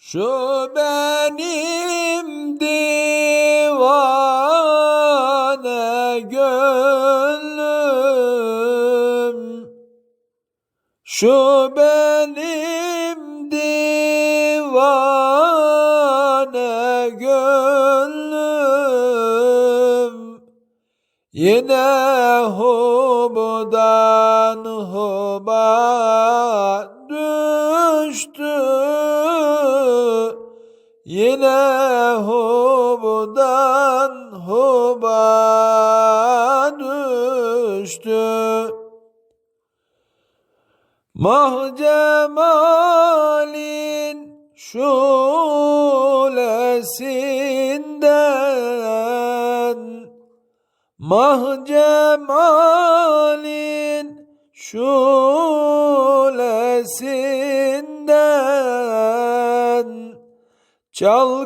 Şu benim divane gönlüm. Şu benim divane gönlüm. Yine hubudan huba Yine hubudan huba düştü. Mah cemalin şulesinden. Mah cemalin şulesinden Çalkalanıp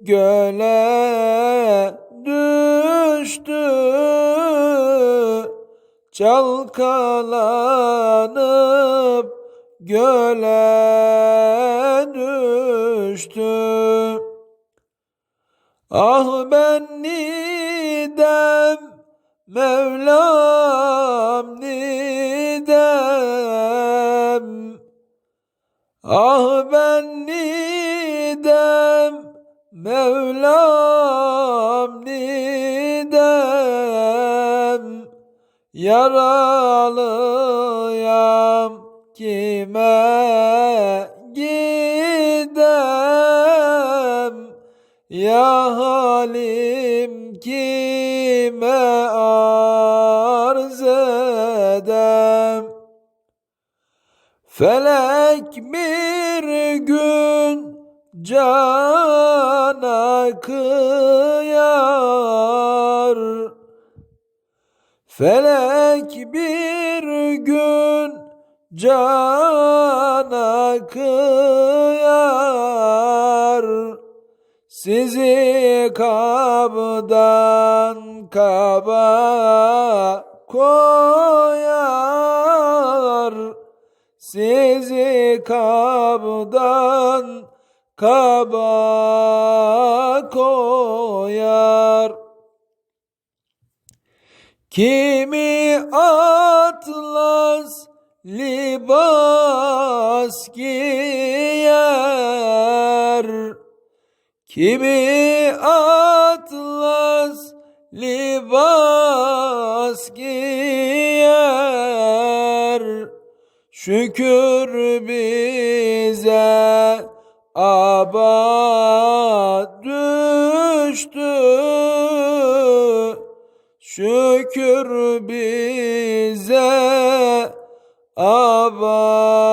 göle düştü. Çalkalanıp göle düştü. Ah ben nidem Mevlam nidem Ah ben nidem Mevlam nidem Yaralıyam kime gidem? Ya halim kime arz Felek bir gün cana kıyar. Felek bir gün cana kıyar. Sizi kabdan kaba koyar Sizi kabdan kaba koyar. Kimi atlas libas giyer? Kimi atlas libas giyer Şükür bize aba düştü. Şükür bize aba